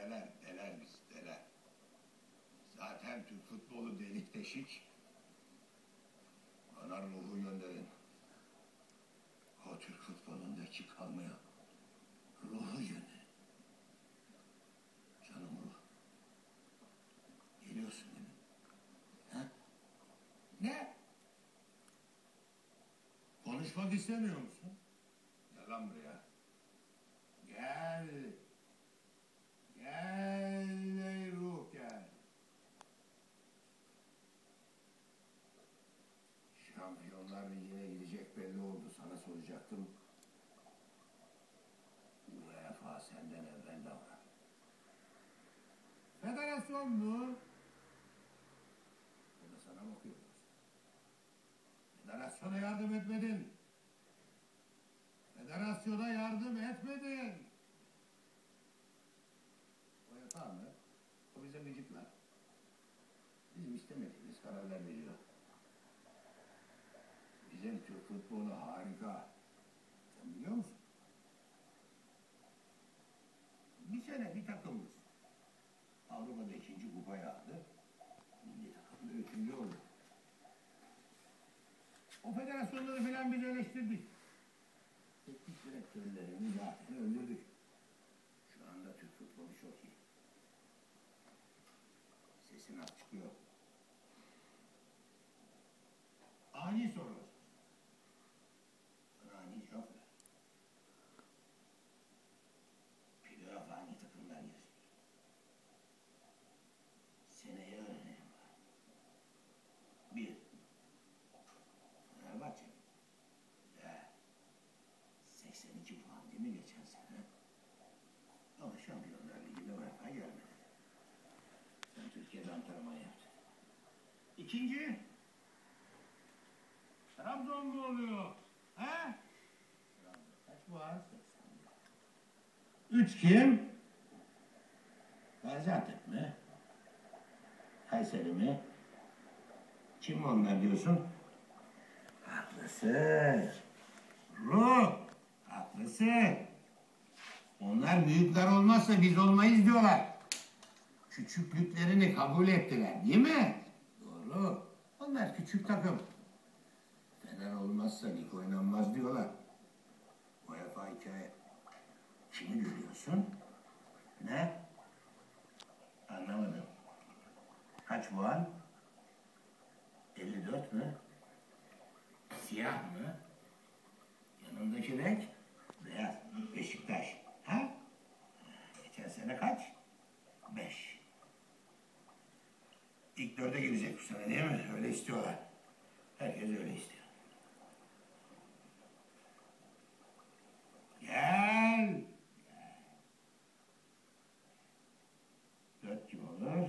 deler, deler biz, deler. Zaten Türk futbolu delik deşik. Bana ruhu gönderin. O Türk futbolundaki kalmaya ruhu gönderin. Canım ruh. Geliyorsun değil mi? Ha? Ne? Konuşmak istemiyor musun? Gel lan buraya. Gel. Şampiyonlar Ligi'ne gidecek belli oldu. Sana soracaktım. UEFA senden evvel. Federasyon mu? Bu sana okuyor? Federasyona yardım etmedin. Federasyona yardım etmedin. UEFA mı? O bize gıcıklar. Bizim istemediğimiz kararlar veriyor. Bizim Türk futbolu harika. Sen biliyor musun? Bir sene bir takımız. Avrupa'da ikinci kupayı aldı. Milli takımda üçüncü oldu. O federasyonları falan biz eleştirdik. Teknik direktörlerini zaten öldürdük. Şu anda Türk futbolu çok iyi. Sesin az çıkıyor. Fenerbahçe. Ya. 82 puan değil mi geçen sene? Ama Şampiyonlar Ligi'nde UEFA gelmedi. Sen Türkiye'de antrenman yaptın. İkinci. Trabzonlu oluyor. He? Trabzon kaç puan? 81. Üç kim? Gaziantep mi? Kayseri mi? Kim onlar diyorsun? Haklısın. Ruh. Haklısın. Onlar büyükler olmazsa biz olmayız diyorlar. Küçüklüklerini kabul ettiler değil mi? Doğru. Onlar küçük takım. Fener olmazsa lig oynanmaz diyorlar. UEFA hikaye. Kimi görüyorsun? Ne? Anlamadım. Kaç puan? 54 mü? Siyah mı? Yanındaki renk? Beyaz. Beşiktaş. Ha? Geçen sene kaç? Beş. İlk dörde girecek bu sene değil mi? Öyle istiyorlar. Herkes öyle istiyor. Gel. Dört kim olur?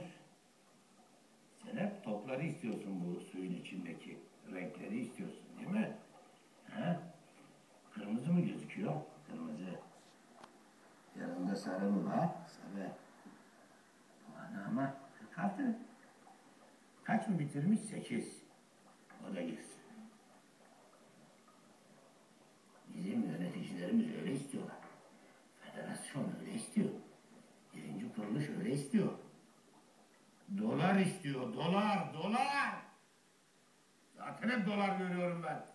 Sen hep topları istiyorsun bu suyun içindeki. Renkleri istiyorsun değil mi? Ama 46. Kaç mı bitirmiş? 8. O da girsin. Bizim yöneticilerimiz öyle istiyorlar. Federasyon öyle istiyor. Birinci kuruluş öyle istiyor. Dolar istiyor, dolar, dolar. Zaten hep dolar görüyorum ben.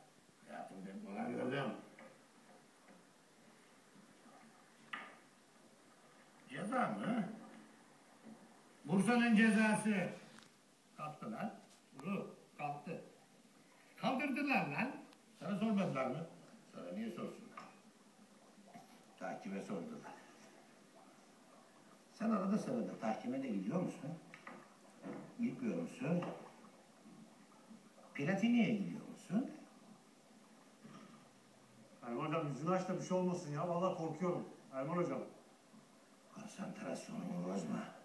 Hayatımda hep dolar gördüm. Ceza mı? Bursa'nın cezası. Kalktı lan. Uru, kalktı. Kaldırdılar lan. Sana sormadılar mı? Sana niye sorsunlar? Takibe sordular. Sen arada sırada tahkime de gidiyor musun? Gitmiyor musun? Platiniye gidiyor musun? Erman hocam yüzünü aç da bir şey olmasın ya. Vallahi korkuyorum. Erman hocam. Konsantrasyonumu bozma.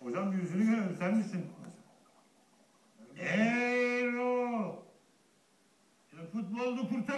Hocam yüzünü görelim sen misin? Erol! E, Futboldu kurtar.